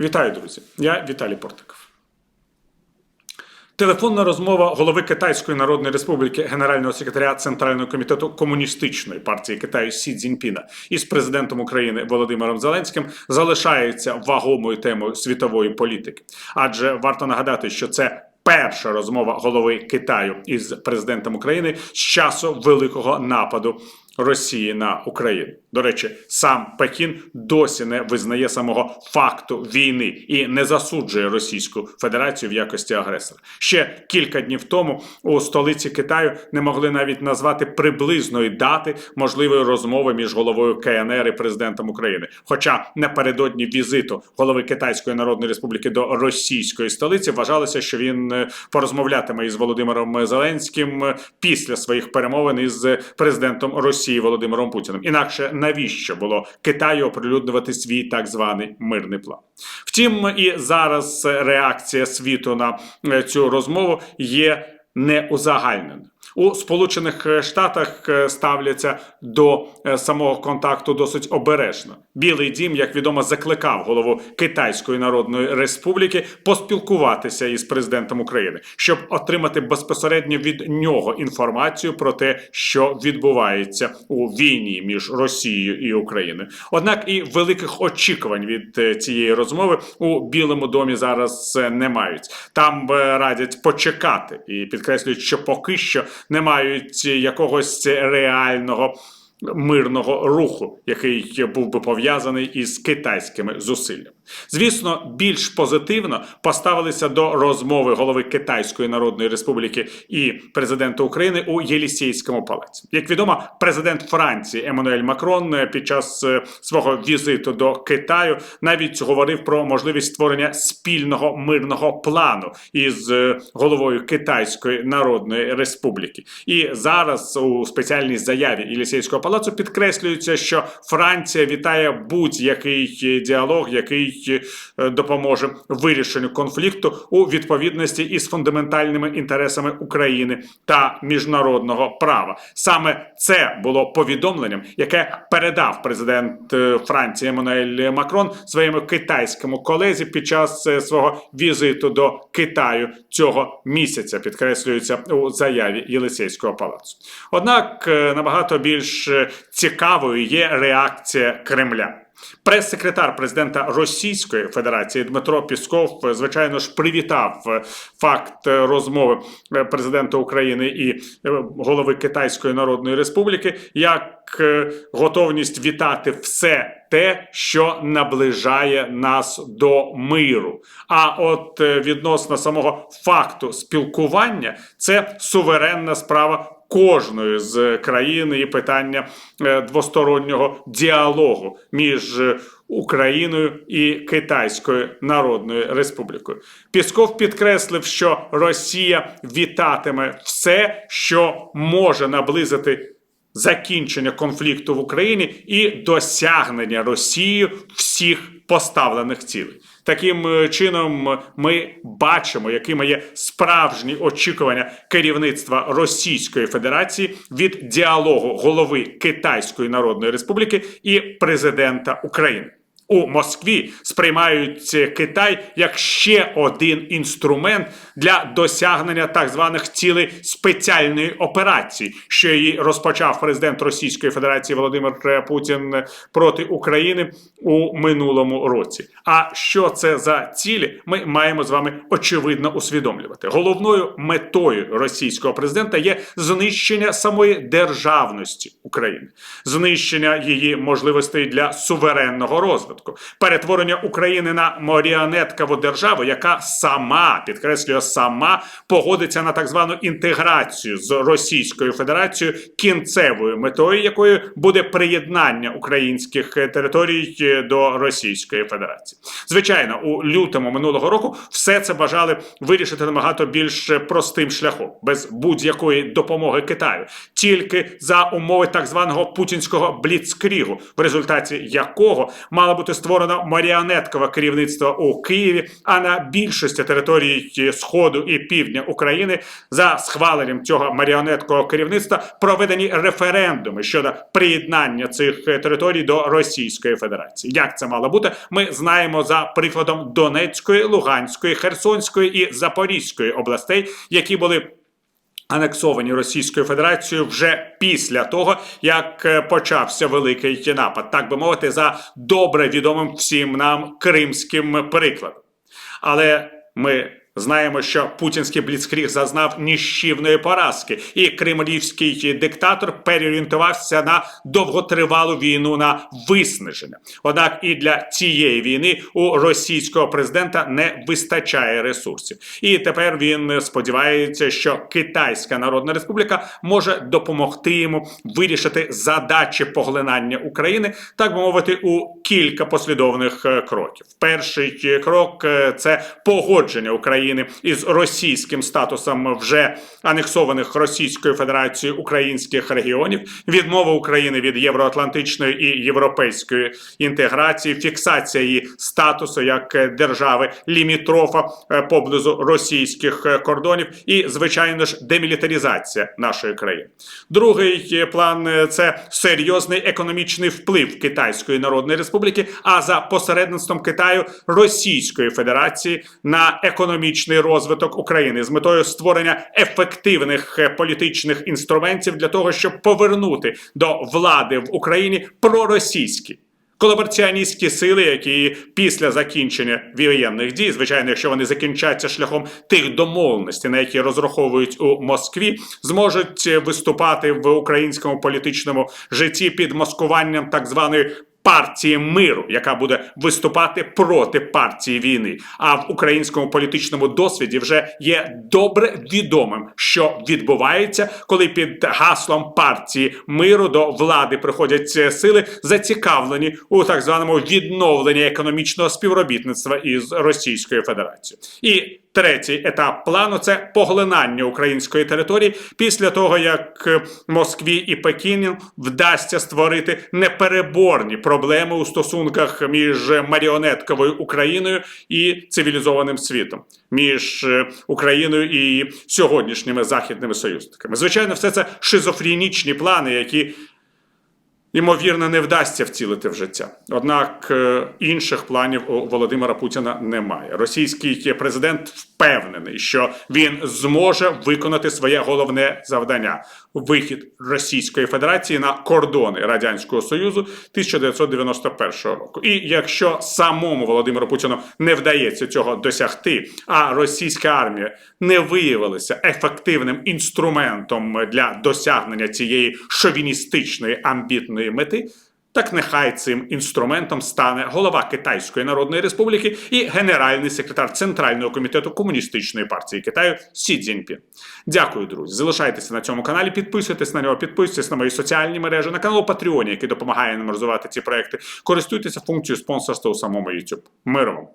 Вітаю, друзі! Я Віталій Портиков. Телефонна розмова голови Китайської Народної Республіки генерального секретаря Центрального комітету комуністичної партії Китаю Сі Цзіньпіна із президентом України Володимиром Зеленським залишається вагомою темою світової політики. Адже варто нагадати, що це перша розмова голови Китаю із президентом України з часу великого нападу Росії на Україну. До речі, сам Пекін досі не визнає самого факту війни і не засуджує Російську Федерацію в якості агресора. Ще кілька днів тому у столиці Китаю не могли навіть назвати приблизної дати можливої розмови між головою КНР і президентом України. Хоча напередодні візиту голови Китайської Народної Республіки до російської столиці вважалося, що він е, порозмовлятиме із Володимиром Зеленським е, після своїх перемовин із президентом Росії Володимиром Путіним. Інакше навіщо було Китаю оприлюднювати свій так званий мирний план? Втім, і зараз реакція світу на е, цю розмову є неузагальненою. У Сполучених Штатах е, ставляться до е, самого контакту досить обережно. Білий дім, як відомо, закликав голову Китайської Народної Республіки поспілкуватися із президентом України, щоб отримати безпосередньо від нього інформацію про те, що відбувається у війні між Росією і Україною. Однак і великих очікувань від е, цієї розмови у Білому домі зараз не мають. Там радять почекати і підкреслюють, що поки що не мають якогось реального. Мирного руху, який був би пов'язаний із китайськими зусиллями, звісно, більш позитивно поставилися до розмови голови Китайської Народної Республіки і президента України у Єлісейському палаці. Як відомо, президент Франції Еммануель Макрон е, під час е, свого візиту до Китаю навіть говорив про можливість створення спільного мирного плану із е, головою Китайської Народної Республіки. І зараз у спеціальній заяві Єлісейського палацу підкреслюється, що Франція вітає будь-який діалог, який е, допоможе вирішенню конфлікту у відповідності із фундаментальними інтересами України та міжнародного права. Саме це було повідомленням, яке передав президент е, Франції Еммануель Макрон своєму китайському колезі під час е, свого візиту до Китаю цього місяця. Підкреслюється у заяві Єлисейського палацу. Однак набагато більш цікавою є реакція Кремля. Прес-секретар президента Російської Федерації Дмитро Пісков, е, звичайно ж, привітав е, факт е, розмови президента України і голови Китайської Народної Республіки як готовність вітати все те, що наближає нас до миру. А от відносно самого факту спілкування, це суверенна справа кожної з країн і питання е, двостороннього діалогу між е, Україною і Китайською Народною Республікою. Пісков підкреслив, що Росія вітатиме все, що може наблизити закінчення конфлікту в Україні і досягнення Росією всіх поставлених цілей. Таким е, чином ми бачимо, якими є справжні очікування керівництва Російської Федерації від діалогу голови Китайської Народної Республіки і президента України. У Москві сприймають Китай як ще один інструмент для досягнення так званих цілей спеціальної операції, що її розпочав президент Російської Федерації Володимир Путін проти України у минулому році. А що це за цілі? Ми маємо з вами очевидно усвідомлювати. Головною метою російського президента є знищення самої державності України, знищення її можливостей для суверенного розвитку перетворення України на маріонеткову державу, яка сама підкреслює сама погодиться на так звану інтеграцію з Російською Федерацією, кінцевою метою якої буде приєднання українських територій до Російської Федерації. Звичайно, у лютому минулого року все це бажали вирішити набагато більш простим шляхом, без будь-якої допомоги Китаю, тільки за умови так званого путінського бліцкрігу, в результаті якого мала бути бути створено маріонеткове керівництво у Києві, а на більшості територій Сходу і Півдня України за схваленням цього маріонеткового керівництва проведені референдуми щодо приєднання цих територій до Російської Федерації. Як це мало бути? Ми знаємо за прикладом Донецької, Луганської, Херсонської і Запорізької областей, які були анексовані Російською Федерацією вже після того, як е, почався великий напад, так би мовити, за добре відомим всім нам кримським прикладом. Але ми знаємо, що путінський бліцкріг зазнав ніщівної поразки, і кремлівський диктатор переорієнтувався на довготривалу війну на виснаження. Однак і для цієї війни у російського президента не вистачає ресурсів. І тепер він сподівається, що Китайська Народна Республіка може допомогти йому вирішити задачі поглинання України, так би мовити, у кілька послідовних е, кроків. Перший е, крок е, це погодження України із російським статусом вже анексованих Російською Федерацією українських регіонів, відмова України від євроатлантичної і європейської інтеграції, фіксація її статусу як держави лімітрофа е, поблизу російських е, кордонів, і звичайно ж демілітаризація нашої країни. Другий е, план це серйозний економічний вплив Китайської Народної Республіки, а за посередництвом Китаю Російської Федерації на економічний розвиток України з метою створення ефективних е, політичних інструментів для того, щоб повернути до влади в Україні проросійські. Колабораціоністські сили, які після закінчення воєнних дій, звичайно, якщо вони закінчаться шляхом тих домовленостей, на які розраховують у Москві, зможуть е, виступати в українському політичному житті під маскуванням так званої. Партії миру, яка буде виступати проти партії війни, а в українському політичному досвіді вже є добре відомим, що відбувається, коли під гаслом партії миру до влади приходять сили, зацікавлені у так званому відновленні економічного співробітництва із Російською Федерацією. І Третій етап плану це поглинання української території після того, як Москві і Пекіну вдасться створити непереборні проблеми у стосунках між маріонетковою Україною і цивілізованим світом, між е, Україною і сьогоднішніми західними союзниками. Звичайно, все це шизофренічні плани, які ймовірно, не вдасться втілити в життя. Однак е, інших планів у Володимира Путіна немає. Російський президент впевнений, що він зможе виконати своє головне завдання вихід Російської Федерації на кордони Радянського Союзу 1991 року. І якщо самому Володимиру Путіну не вдається цього досягти, а російська армія не виявилася ефективним інструментом для досягнення цієї шовіністичної амбітної мети. Так нехай цим інструментом стане голова Китайської Народної Республіки і генеральний секретар Центрального комітету комуністичної партії Китаю Сі Цзіньпін. Дякую, друзі. Залишайтеся на цьому каналі, підписуйтесь на нього, підписуйтесь на мої соціальні мережі, на канал Patreon, який допомагає нам розвивати ці проекти. Користуйтеся функцією спонсорства у самому YouTube. Миру!